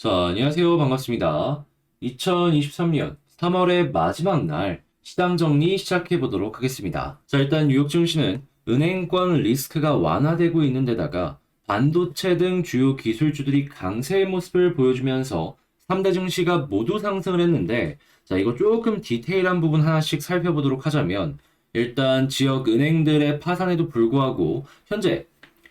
자, 안녕하세요. 반갑습니다. 2023년 3월의 마지막 날 시장 정리 시작해 보도록 하겠습니다. 자, 일단 뉴욕 증시는 은행권 리스크가 완화되고 있는 데다가 반도체 등 주요 기술주들이 강세의 모습을 보여주면서 3대 증시가 모두 상승을 했는데 자, 이거 조금 디테일한 부분 하나씩 살펴보도록 하자면 일단 지역 은행들의 파산에도 불구하고 현재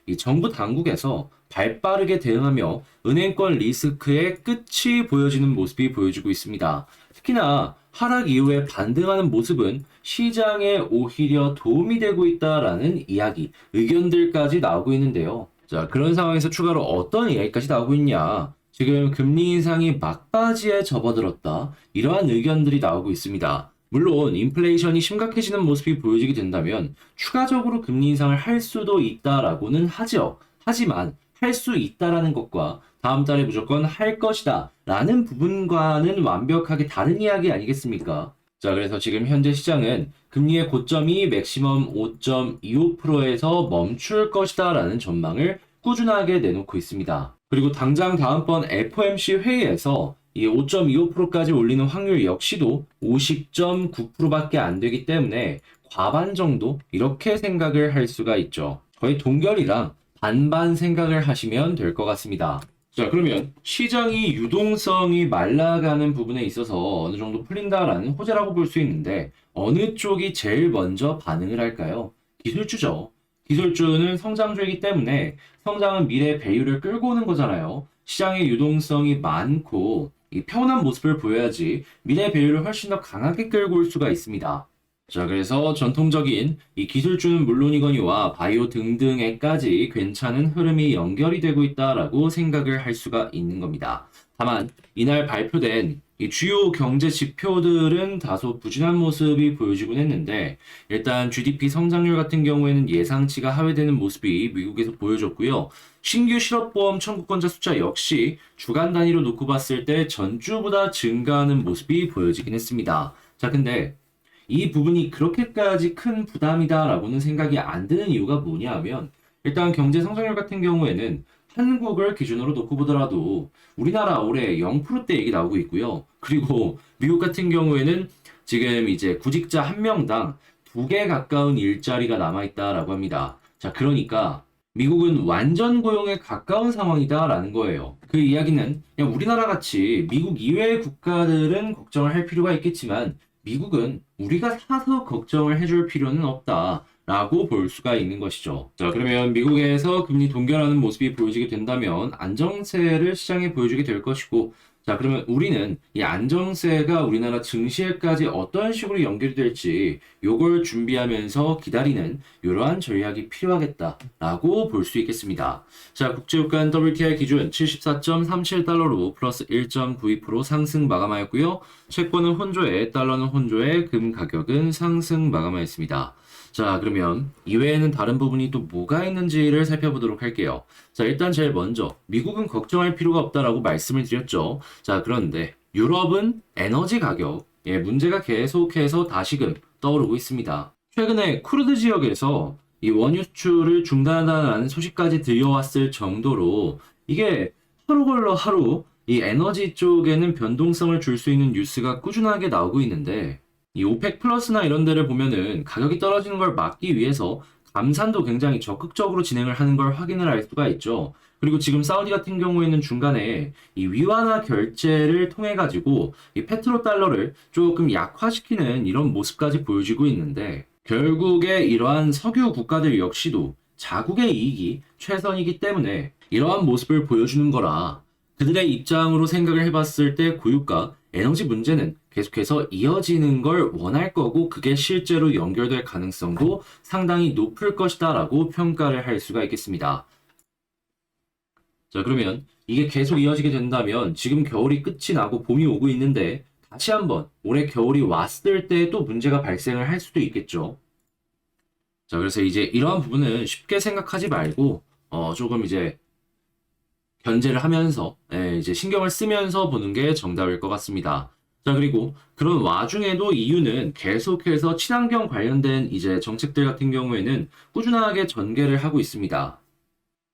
이 정부 당국에서 발빠르게 대응하며 은행권 리스크의 끝이 보여지는 모습이 보여지고 있습니다. 특히나 하락 이후에 반등하는 모습은 시장에 오히려 도움이 되고 있다라는 이야기, 의견들까지 나오고 있는데요. 자, 그런 상황에서 추가로 어떤 이야기까지 나오고 있냐? 지금 금리 인상이 막바지에 접어들었다. 이러한 의견들이 나오고 있습니다. 물론 인플레이션이 심각해지는 모습이 보여지게 된다면 추가적으로 금리 인상을 할 수도 있다라고는 하죠. 하지만 할 수 있다라는 것과 다음 달에 무조건 할 것이다 라는 부분과는 완벽하게 다른 이야기 아니겠습니까? 자, 그래서 지금 현재 시장은 금리의 고점이 맥시멈 5.25%에서 멈출 것이다 라는 전망을 꾸준하게 내놓고 있습니다. 그리고 당장 다음번 FOMC 회의에서 이 5.25%까지 올리는 확률 역시도 50.9%밖에 안 되기 때문에 과반 정도 이렇게 생각을 할 수가 있죠. 거의 동결이랑 반반 생각을 하시면 될 것 같습니다. 자, 그러면 시장이 유동성이 말라가는 부분에 있어서 어느 정도 풀린다라는 호재라고 볼 수 있는데 어느 쪽이 제일 먼저 반응을 할까요? 기술주죠. 기술주는 성장주이기 때문에 성장은 미래 밸류를 끌고 오는 거잖아요. 시장의 유동성이 많고 이 편한 모습을 보여야지 미래 밸류를 훨씬 더 강하게 끌고 올 수가 있습니다. 자, 그래서 전통적인 이 기술주는 물론이거니와 바이오 등등에까지 괜찮은 흐름이 연결이 되고 있다라고 생각을 할 수가 있는 겁니다. 다만 이날 발표된 이 주요 경제 지표들은 다소 부진한 모습이 보여지곤 했는데 일단 GDP 성장률 같은 경우에는 예상치가 하회되는 모습이 미국에서 보여졌고요. 신규 실업보험 청구권자 숫자 역시 주간 단위로 놓고 봤을 때 전주보다 증가하는 모습이 보여지긴 했습니다. 자, 근데 이 부분이 그렇게까지 큰 부담이다라고는 생각이 안 드는 이유가 뭐냐 하면 일단 경제 성장률 같은 경우에는 한국을 기준으로 놓고 보더라도 우리나라 올해 0%대 얘기 나오고 있고요. 그리고 미국 같은 경우에는 지금 이제 구직자 한 명당 두 개 가까운 일자리가 남아있다라고 합니다. 자, 그러니까 미국은 완전 고용에 가까운 상황이다라는 거예요. 그 이야기는 그냥 우리나라 같이 미국 이외의 국가들은 걱정을 할 필요가 있겠지만 미국은 우리가 사서 걱정을 해줄 필요는 없다. 라고 볼 수가 있는 것이죠. 자, 그러면 미국에서 금리 동결하는 모습이 보여지게 된다면 안정세를 시장에 보여주게 될 것이고, 자, 그러면 우리는 이 안정세가 우리나라 증시에까지 어떤 식으로 연결이 될지 요걸 준비하면서 기다리는 이러한 전략이 필요하겠다라고 볼 수 있겠습니다. 자, 국제유가 WTI 기준 74.37달러로 플러스 1.92% 상승 마감하였고요. 채권은 혼조에, 달러는 혼조에, 금 가격은 상승 마감하였습니다. 자, 그러면 이외에는 다른 부분이 또 뭐가 있는지를 살펴보도록 할게요. 자, 일단 제일 먼저 미국은 걱정할 필요가 없다라고 말씀을 드렸죠. 자, 그런데 유럽은 에너지 가격, 예, 문제가 계속해서 다시금 떠오르고 있습니다. 최근에 쿠르드 지역에서 이 원유 수출을 중단한다는 소식까지 들려왔을 정도로 이게 하루 걸러 하루 이 에너지 쪽에는 변동성을 줄 수 있는 뉴스가 꾸준하게 나오고 있는데 이 오펙 플러스나 이런 데를 보면은 가격이 떨어지는 걸 막기 위해서 감산도 굉장히 적극적으로 진행을 하는 걸 확인을 할 수가 있죠. 그리고 지금 사우디 같은 경우에는 중간에 이 위완화 결제를 통해 가지고 이 페트로 달러를 조금 약화시키는 이런 모습까지 보여지고 있는데 결국에 이러한 석유 국가들 역시도 자국의 이익이 최선이기 때문에 이러한 모습을 보여주는 거라 그들의 입장으로 생각을 해봤을 때 고유가 에너지 문제는 계속해서 이어지는 걸 원할 거고 그게 실제로 연결될 가능성도 상당히 높을 것이다라고 평가를 할 수가 있겠습니다. 자, 그러면 이게 계속 이어지게 된다면 지금 겨울이 끝이 나고 봄이 오고 있는데 다시 한번 올해 겨울이 왔을 때 또 문제가 발생을 할 수도 있겠죠. 자, 그래서 이제 이러한 부분은 쉽게 생각하지 말고 어, 조금 이제 견제를 하면서 예, 이제 신경을 쓰면서 보는 게 정답일 것 같습니다. 자, 그리고 그런 와중에도 EU는 계속해서 친환경 관련된 이제 정책들 같은 경우에는 꾸준하게 전개를 하고 있습니다.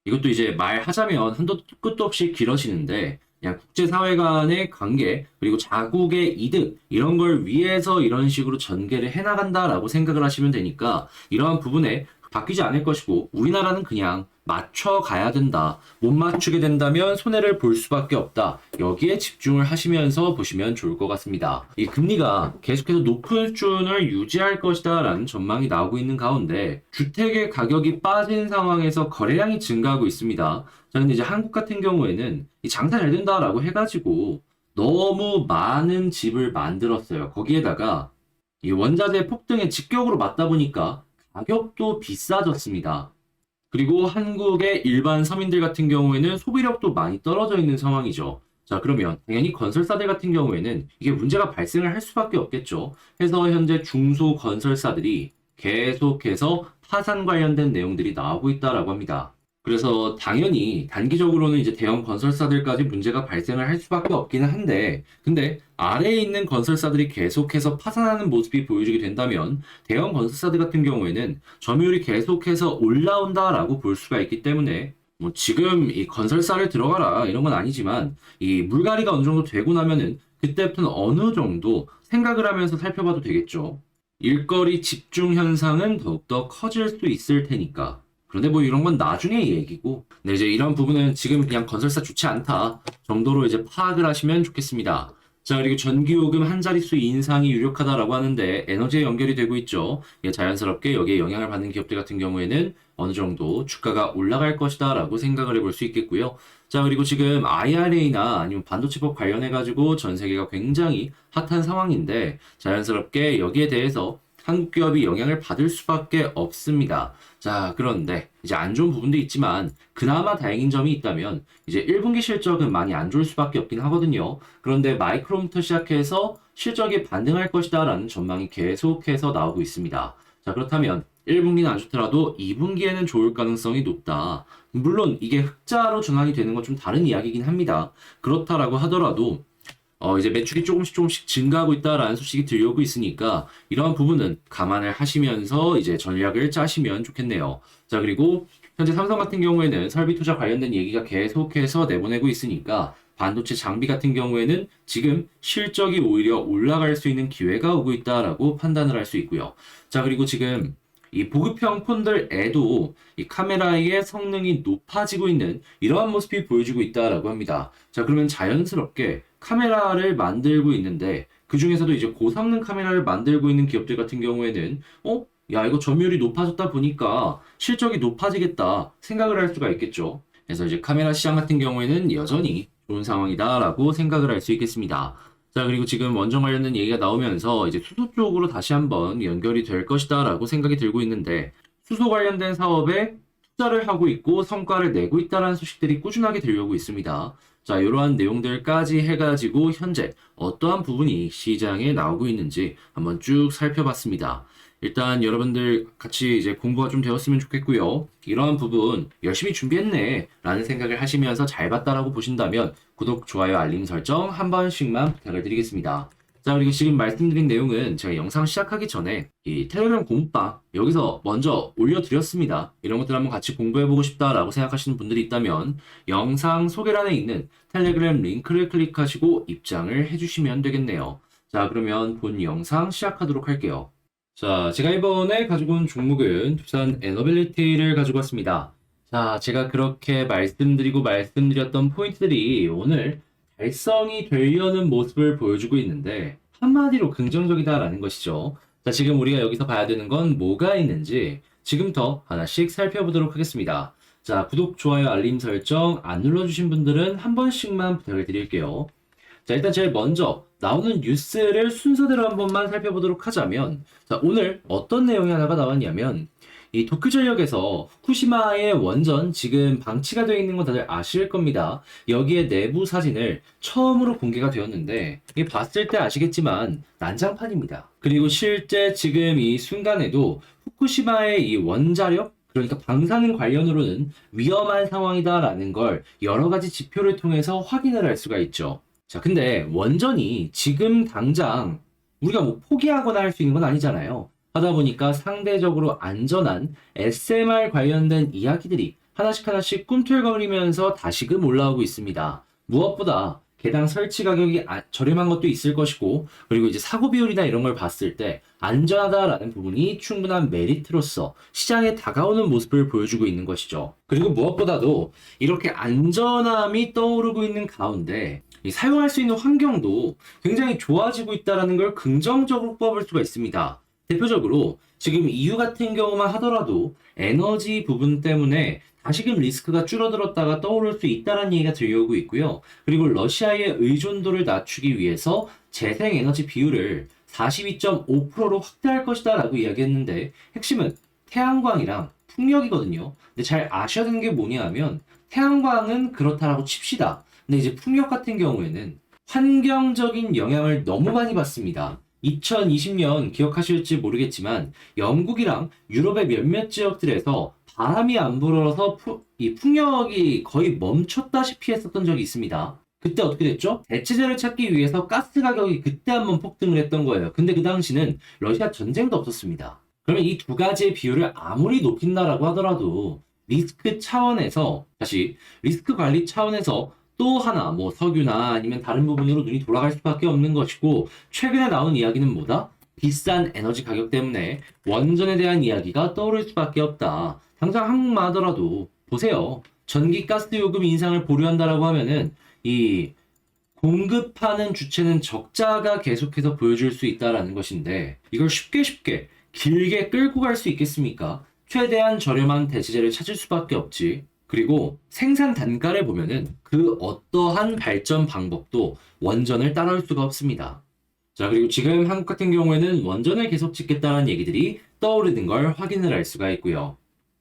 이것도 이제 말하자면 한도 끝도 없이 길어지는데 그냥 국제사회 간의 관계, 그리고 자국의 이득, 이런 걸 위해서 이런 식으로 전개를 해나간다라고 생각을 하시면 되니까 이러한 부분에 바뀌지 않을 것이고 우리나라는 그냥 맞춰가야 된다. 못 맞추게 된다면 손해를 볼 수밖에 없다. 여기에 집중을 하시면서 보시면 좋을 것 같습니다. 이 금리가 계속해서 높은 수준을 유지할 것이다 라는 전망이 나오고 있는 가운데 주택의 가격이 빠진 상황에서 거래량이 증가하고 있습니다. 자, 근데 이제 한국 같은 경우에는 이 장사 잘 된다라고 해가지고 너무 많은 집을 만들었어요. 거기에다가 이 원자재 폭등의 직격으로 맞다 보니까 가격도 비싸졌습니다. 그리고 한국의 일반 서민들 같은 경우에는 소비력도 많이 떨어져 있는 상황이죠. 자, 그러면 당연히 건설사들 같은 경우에는 이게 문제가 발생을 할 수밖에 없겠죠. 해서 현재 중소 건설사들이 계속해서 파산 관련된 내용들이 나오고 있다라고 합니다. 그래서 당연히 단기적으로는 이제 대형 건설사들까지 문제가 발생을 할 수밖에 없기는 한데, 근데 아래에 있는 건설사들이 계속해서 파산하는 모습이 보여지게 된다면, 대형 건설사들 같은 경우에는 점유율이 계속해서 올라온다라고 볼 수가 있기 때문에, 뭐 지금 이 건설사를 들어가라 이런 건 아니지만, 이 물갈이가 어느 정도 되고 나면은, 그때부터는 어느 정도 생각을 하면서 살펴봐도 되겠죠. 일거리 집중 현상은 더욱더 커질 수 있을 테니까. 그런데 뭐 이런 건 나중에 얘기고, 네, 이제 이런 부분은 지금 그냥 건설사 좋지 않다 정도로 이제 파악을 하시면 좋겠습니다. 자, 그리고 전기요금 한 자릿수 인상이 유력하다라고 하는데 에너지에 연결이 되고 있죠. 예, 자연스럽게 여기에 영향을 받는 기업들 같은 경우에는 어느 정도 주가가 올라갈 것이다라고 생각을 해볼 수 있겠고요. 자, 그리고 지금 IRA나 아니면 반도체법 관련해가지고 전 세계가 굉장히 핫한 상황인데 자연스럽게 여기에 대해서 한국 기업이 영향을 받을 수밖에 없습니다. 자, 그런데 이제 안 좋은 부분도 있지만 그나마 다행인 점이 있다면 이제 1분기 실적은 많이 안 좋을 수밖에 없긴 하거든요. 그런데 마이크로부터 시작해서 실적이 반등할 것이다라는 전망이 계속해서 나오고 있습니다. 자, 그렇다면 1분기는 안 좋더라도 2분기에는 좋을 가능성이 높다. 물론 이게 흑자로 전환이 되는 건 좀 다른 이야기긴 합니다. 그렇다라고 하더라도 어, 이제 매출이 조금씩 조금씩 증가하고 있다라는 소식이 들려오고 있으니까 이러한 부분은 감안을 하시면서 이제 전략을 짜시면 좋겠네요. 자, 그리고 현재 삼성 같은 경우에는 설비 투자 관련된 얘기가 계속해서 내보내고 있으니까 반도체 장비 같은 경우에는 지금 실적이 오히려 올라갈 수 있는 기회가 오고 있다라고 판단을 할 수 있고요. 자, 그리고 지금 이 보급형 폰들에도 이 카메라의 성능이 높아지고 있는 이러한 모습이 보여지고 있다라고 합니다. 자, 그러면 자연스럽게 카메라를 만들고 있는데 그 중에서도 이제 고성능 카메라를 만들고 있는 기업들 같은 경우에는 어? 야, 이거 점유율이 높아졌다 보니까 실적이 높아지겠다 생각을 할 수가 있겠죠. 그래서 이제 카메라 시장 같은 경우에는 여전히 좋은 상황이다라고 생각을 할 수 있겠습니다. 자, 그리고 지금 원전 관련된 얘기가 나오면서 이제 수소 쪽으로 다시 한번 연결이 될 것이다라고 생각이 들고 있는데 수소 관련된 사업에 투자를 하고 있고 성과를 내고 있다라는 소식들이 꾸준하게 들려오고 있습니다. 자, 이러한 내용들까지 해가지고 현재 어떠한 부분이 시장에 나오고 있는지 한번 쭉 살펴봤습니다. 일단 여러분들 같이 이제 공부가 좀 되었으면 좋겠고요. 이러한 부분 열심히 준비했네 라는 생각을 하시면서 잘 봤다라고 보신다면 구독, 좋아요, 알림 설정 한 번씩만 부탁을 드리겠습니다. 자, 그리고 지금 말씀드린 내용은 제가 영상 시작하기 전에 이 텔레그램 공부방 여기서 먼저 올려드렸습니다. 이런 것들 한번 같이 공부해보고 싶다라고 생각하시는 분들이 있다면 영상 소개란에 있는 텔레그램 링크를 클릭하시고 입장을 해주시면 되겠네요. 자, 그러면 본 영상 시작하도록 할게요. 자, 제가 이번에 가지고 온 종목은 두산 에너빌리티를 가지고 왔습니다. 자, 제가 그렇게 말씀드리고 말씀드렸던 포인트들이 오늘 달성이 되려는 모습을 보여주고 있는데 한마디로 긍정적이다라는 것이죠. 자, 지금 우리가 여기서 봐야 되는 건 뭐가 있는지 지금부터 하나씩 살펴보도록 하겠습니다. 자, 구독, 좋아요, 알림 설정 안 눌러주신 분들은 한 번씩만 부탁을 드릴게요. 자, 일단 제일 먼저 나오는 뉴스를 순서대로 한 번만 살펴보도록 하자면, 자, 오늘 어떤 내용이 하나가 나왔냐면, 이 도쿄 전력에서 후쿠시마의 원전 지금 방치가 되어 있는 거 다들 아실 겁니다. 여기에 내부 사진을 처음으로 공개가 되었는데, 이 봤을 때 아시겠지만 난장판입니다. 그리고 실제 지금 이 순간에도 후쿠시마의 이 원자력 그러니까 방사능 관련으로는 위험한 상황이다라는 걸 여러 가지 지표를 통해서 확인을 할 수가 있죠. 자, 근데 원전이 지금 당장 우리가 뭐 포기하거나 할 수 있는 건 아니잖아요. 하다 보니까 상대적으로 안전한 SMR 관련된 이야기들이 하나씩 하나씩 꿈틀거리면서 다시금 올라오고 있습니다. 무엇보다 개당 설치 가격이 아- 저렴한 것도 있을 것이고 그리고 이제 사고 비율이나 이런 걸 봤을 때 안전하다라는 부분이 충분한 메리트로서 시장에 다가오는 모습을 보여주고 있는 것이죠. 그리고 무엇보다도 이렇게 안전함이 떠오르고 있는 가운데 이 사용할 수 있는 환경도 굉장히 좋아지고 있다는 걸 긍정적으로 뽑을 수가 있습니다. 대표적으로 지금 EU 같은 경우만 하더라도 에너지 부분 때문에 다시금 리스크가 줄어들었다가 떠오를 수 있다는 얘기가 들려오고 있고요. 그리고 러시아의 의존도를 낮추기 위해서 재생 에너지 비율을 42.5%로 확대할 것이다 라고 이야기했는데 핵심은 태양광이랑 풍력이거든요. 근데 잘 아셔야 되는 게 뭐냐 하면 태양광은 그렇다라고 칩시다. 근데 이제 풍력 같은 경우에는 환경적인 영향을 너무 많이 받습니다. 2020년 기억하실지 모르겠지만 영국이랑 유럽의 몇몇 지역들에서 바람이 안 불어서 푸- 이 풍력이 거의 멈췄다시피 했었던 적이 있습니다. 그때 어떻게 됐죠? 대체제를 찾기 위해서 가스 가격이 그때 한번 폭등을 했던 거예요. 근데 그 당시는 러시아 전쟁도 없었습니다. 그러면 이 두 가지의 비율을 아무리 높인다라고 하더라도 리스크 차원에서 다시 리스크 관리 차원에서 또 하나 뭐 석유나 아니면 다른 부분으로 눈이 돌아갈 수밖에 없는 것이고 최근에 나온 이야기는 뭐다? 비싼 에너지 가격 때문에 원전에 대한 이야기가 떠오를 수밖에 없다. 당장 한국만 하더라도 보세요. 전기 가스 요금 인상을 보류한다라고 하면은 이 공급하는 주체는 적자가 계속해서 보여줄 수 있다라는 것인데 이걸 쉽게 쉽게 길게 끌고 갈 수 있겠습니까? 최대한 저렴한 대체제를 찾을 수밖에 없지. 그리고 생산 단가를 보면은 그 어떠한 발전 방법도 원전을 따라올 수가 없습니다. 자, 그리고 지금 한국 같은 경우에는 원전을 계속 짓겠다는 얘기들이 떠오르는 걸 확인을 할 수가 있고요.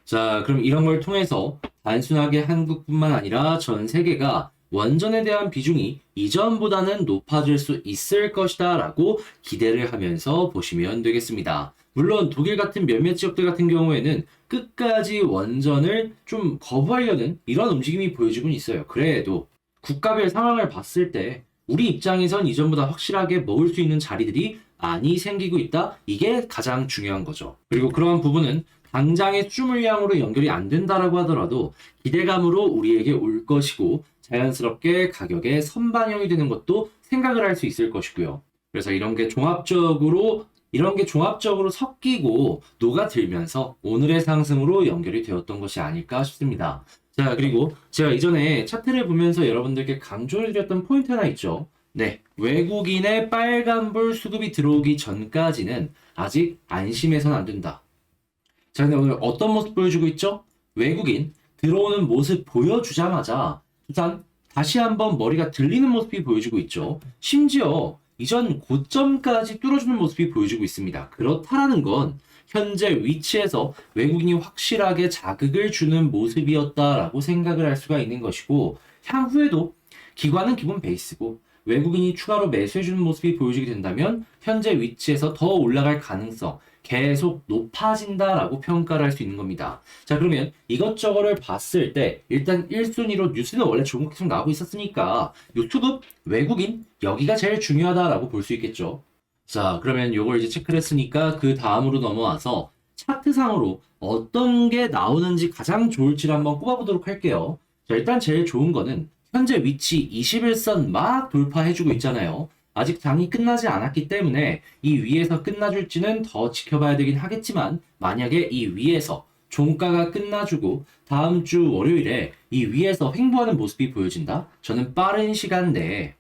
자, 그럼 이런 걸 통해서 단순하게 한국뿐만 아니라 전 세계가 원전에 대한 비중이 이전보다는 높아질 수 있을 것이다 라고 기대를 하면서 보시면 되겠습니다. 물론 독일 같은 몇몇 지역들 같은 경우에는 끝까지 원전을 좀 거부하려는 이런 움직임이 보여지곤 있어요. 그래도 국가별 상황을 봤을 때 우리 입장에선 이전보다 확실하게 먹을 수 있는 자리들이 많이 생기고 있다. 이게 가장 중요한 거죠. 그리고 그러한 부분은 당장의 수물량으로 연결이 안 된다라고 하더라도 기대감으로 우리에게 올 것이고 자연스럽게 가격에 선반영이 되는 것도 생각을 할 수 있을 것이고요. 그래서 이런 게 종합적으로 이런 게 종합적으로 섞이고 녹아들면서 오늘의 상승으로 연결이 되었던 것이 아닐까 싶습니다. 자, 그리고 제가 이전에 차트를 보면서 여러분들께 강조를 드렸던 포인트 하나 있죠. 네. 외국인의 빨간불 수급이 들어오기 전까지는 아직 안심해서는 안 된다. 자, 근데 오늘 어떤 모습 보여주고 있죠? 외국인 들어오는 모습 보여주자마자 일단 다시 한번 머리가 들리는 모습이 보여주고 있죠. 심지어 이전 고점까지 뚫어주는 모습이 보여주고 있습니다. 그렇다라는 건 현재 위치에서 외국인이 확실하게 자극을 주는 모습이었다라고 생각을 할 수가 있는 것이고 향후에도 기관은 기본 베이스고 외국인이 추가로 매수해주는 모습이 보여지게 된다면 현재 위치에서 더 올라갈 가능성 계속 높아진다라고 평가를 할 수 있는 겁니다. 자 그러면 이것저것을 봤을 때 일단 1순위로 뉴스는 원래 거 계속 나오고 있었으니까 유튜브 외국인 여기가 제일 중요하다라고 볼 수 있겠죠. 자 그러면 요걸 이제 체크를 했으니까 그 다음으로 넘어와서 차트상으로 어떤 게 나오는지 가장 좋을지를 한번 꼽아보도록 할게요. 자 일단 제일 좋은 거는 현재 위치 21선 막 돌파해주고 있잖아요. 아직 장이 끝나지 않았기 때문에 이 위에서 끝나줄지는 더 지켜봐야 되긴 하겠지만 만약에 이 위에서 종가가 끝나주고 다음 주 월요일에 이 위에서 횡보하는 모습이 보여진다? 저는 빠른 시간 내에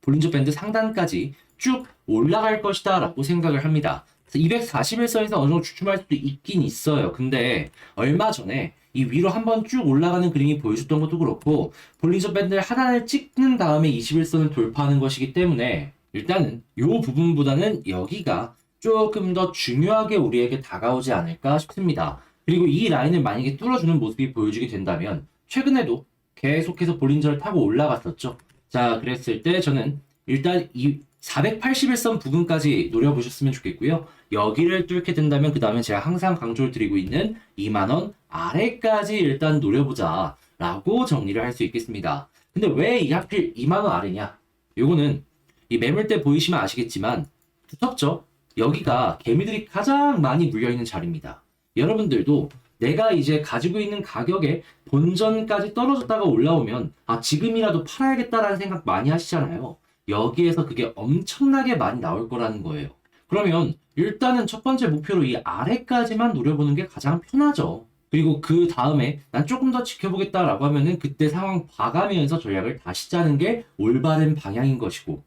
볼린저 밴드 상단까지 쭉 올라갈 것이다 라고 생각을 합니다. 241선에서 어느 정도 주춤할 수도 있긴 있어요. 근데 얼마 전에 이 위로 한번 쭉 올라가는 그림이 보여줬던 것도 그렇고 볼린저 밴드를 하단을 찍는 다음에 21선을 돌파하는 것이기 때문에 일단은 이 부분보다는 여기가 조금 더 중요하게 우리에게 다가오지 않을까 싶습니다. 그리고 이 라인을 만약에 뚫어주는 모습이 보여주게 된다면 최근에도 계속해서 볼린저를 타고 올라갔었죠. 자, 그랬을 때 저는 일단 이 481선 부근까지 노려보셨으면 좋겠고요. 여기를 뚫게 된다면 그 다음에 제가 항상 강조를 드리고 있는 2만원 아래까지 일단 노려보자 라고 정리를 할 수 있겠습니다. 근데 왜 이 하필 2만원 아래냐? 요거는 이 매물대 보이시면 아시겠지만 두텁죠? 여기가 개미들이 가장 많이 물려있는 자리입니다. 여러분들도 내가 이제 가지고 있는 가격에 본전까지 떨어졌다가 올라오면 아 지금이라도 팔아야겠다라는 생각 많이 하시잖아요. 여기에서 그게 엄청나게 많이 나올 거라는 거예요. 그러면 일단은 첫 번째 목표로 이 아래까지만 노려보는 게 가장 편하죠. 그리고 그 다음에 난 조금 더 지켜보겠다라고 하면은 그때 상황 봐가면서 전략을 다시 짜는 게 올바른 방향인 것이고.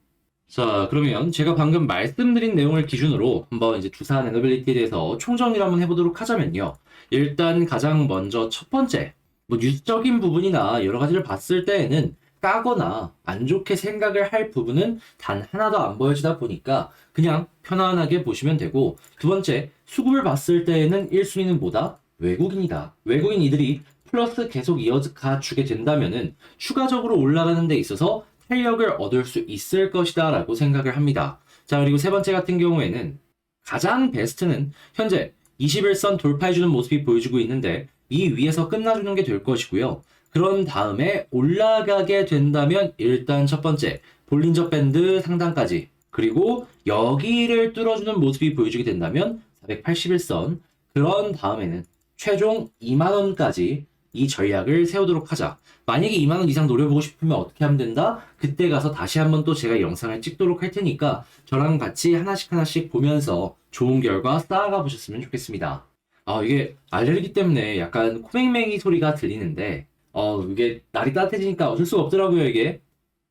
자, 그러면 제가 방금 말씀드린 내용을 기준으로 한번 이제 두산 에너빌리티에 대해서 총정리를 한번 해보도록 하자면요. 일단 가장 먼저 첫 번째, 뭐 뉴스적인 부분이나 여러 가지를 봤을 때에는 까거나 안 좋게 생각을 할 부분은 단 하나도 안 보여지다 보니까 그냥 편안하게 보시면 되고 두 번째, 수급을 봤을 때에는 1순위는 뭐다? 외국인이다. 외국인 이들이 플러스 계속 이어가 주게 된다면은 추가적으로 올라가는 데 있어서 탄력을 얻을 수 있을 것이다 라고 생각을 합니다. 자, 그리고 세 번째 같은 경우에는 가장 베스트는 현재 21선 돌파해주는 모습이 보여주고 있는데 이 위에서 끝나주는 게 될 것이고요. 그런 다음에 올라가게 된다면 일단 첫 번째 볼린저 밴드 상단까지 그리고 여기를 뚫어주는 모습이 보여주게 된다면 481선 그런 다음에는 최종 2만원까지 이 전략을 세우도록 하자. 만약에 2만원 이상 노려보고 싶으면 어떻게 하면 된다? 그때 가서 다시 한번 또 제가 영상을 찍도록 할 테니까 저랑 같이 하나씩 하나씩 보면서 좋은 결과 쌓아가 보셨으면 좋겠습니다. 아, 이게 알레르기 때문에 약간 코맹맹이 소리가 들리는데, 어, 이게 날이 따뜻해지니까 어쩔 수가 없더라고요, 이게.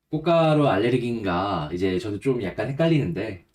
꽃가루 알레르기인가, 이제 저도 좀 약간 헷갈리는데,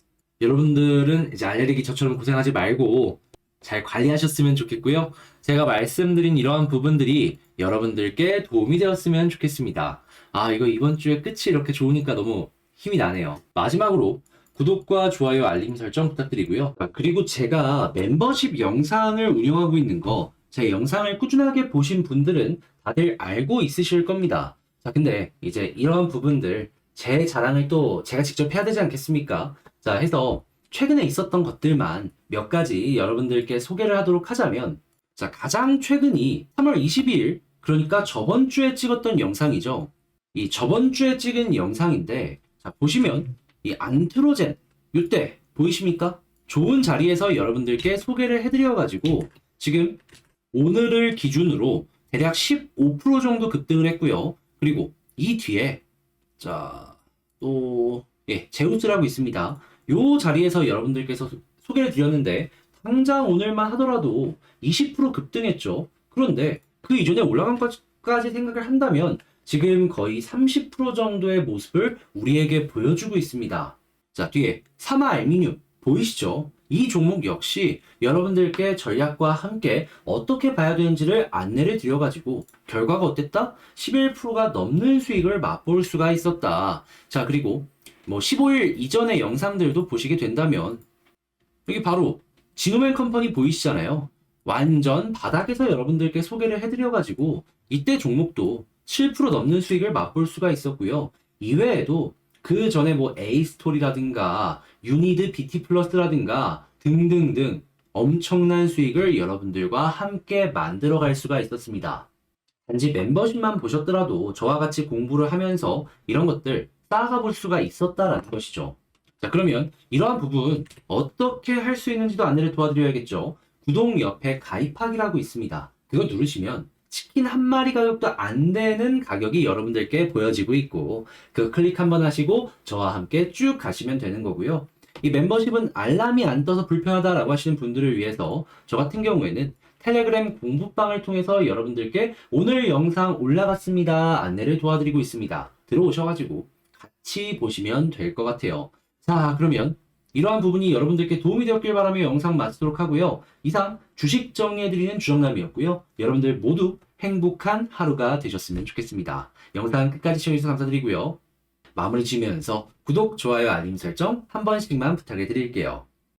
여러분들은 이제 알레르기 저처럼 고생하지 말고 잘 관리하셨으면 좋겠고요. 제가 말씀드린 이러한 부분들이 여러분들께 도움이 되었으면 좋겠습니다. 아, 이거 이번 주에 끝이 이렇게 좋으니까 너무 힘이 나네요. 마지막으로 구독과 좋아요, 알림 설정 부탁드리고요. 아, 그리고 제가 멤버십 영상을 운영하고 있는 거, 제 영상을 꾸준하게 보신 분들은 다들 알고 있으실 겁니다. 자, 근데 이제 이런 부분들, 제 자랑을 또 제가 직접 해야 되지 않겠습니까? 자, 해서 최근에 있었던 것들만 몇 가지 여러분들께 소개를 하도록 하자면, 자, 가장 최근이 3월 22일, 그러니까 저번 주에 찍었던 영상이죠. 이 저번 주에 찍은 영상인데, 자, 보시면 이 안트로젠, 이때 보이십니까? 좋은 자리에서 여러분들께 소개를 해드려가지고, 지금 오늘을 기준으로 대략 15% 정도 급등을 했고요. 그리고 이 뒤에, 자, 또, 예, 제우스라고 있습니다. 요 자리에서 여러분들께서 소- 소개를 드렸는데 당장 오늘만 하더라도 20% 급등했죠. 그런데 그 이전에 올라간 것까지 생각을 한다면 지금 거의 30% 정도의 모습을 우리에게 보여주고 있습니다. 자, 뒤에 사마 알미늄 보이시죠? 이 종목 역시 여러분들께 전략과 함께 어떻게 봐야 되는지를 안내를 드려가지고 결과가 어땠다? 11%가 넘는 수익을 맛볼 수가 있었다. 자, 그리고 뭐 15일 이전의 영상들도 보시게 된다면 여기 바로 진우맨 컴퍼니 보이시잖아요. 완전 바닥에서 여러분들께 소개를 해드려가지고 이때 종목도 7% 넘는 수익을 맛볼 수가 있었고요. 이외에도 그 전에 뭐 에이스토리라든가 유니드 BT 플러스라든가 등등등 엄청난 수익을 여러분들과 함께 만들어 갈 수가 있었습니다. 단지 멤버십만 보셨더라도 저와 같이 공부를 하면서 이런 것들 쌓아가 볼 수가 있었다라는 것이죠. 자, 그러면 이러한 부분 어떻게 할 수 있는지도 안내를 도와드려야겠죠. 구독 옆에 가입하기라고 있습니다. 그거 누르시면 치킨 한 마리 가격도 안 되는 가격이 여러분들께 보여지고 있고 그 클릭 한번 하시고 저와 함께 쭉 가시면 되는 거고요. 이 멤버십은 알람이 안 떠서 불편하다라고 하시는 분들을 위해서 저 같은 경우에는 텔레그램 공부방을 통해서 여러분들께 오늘 영상 올라갔습니다 안내를 도와드리고 있습니다. 들어오셔가지고 같이 보시면 될 것 같아요. 자, 그러면 이러한 부분이 여러분들께 도움이 되었길 바라며 영상 마치도록 하고요. 이상 주식 정리해드리는 주정남이었고요. 여러분들 모두 행복한 하루가 되셨으면 좋겠습니다. 영상 끝까지 시청해주셔서 감사드리고요. 마무리 지으면서 구독, 좋아요, 알림 설정 한 번씩만 부탁해 드릴게요.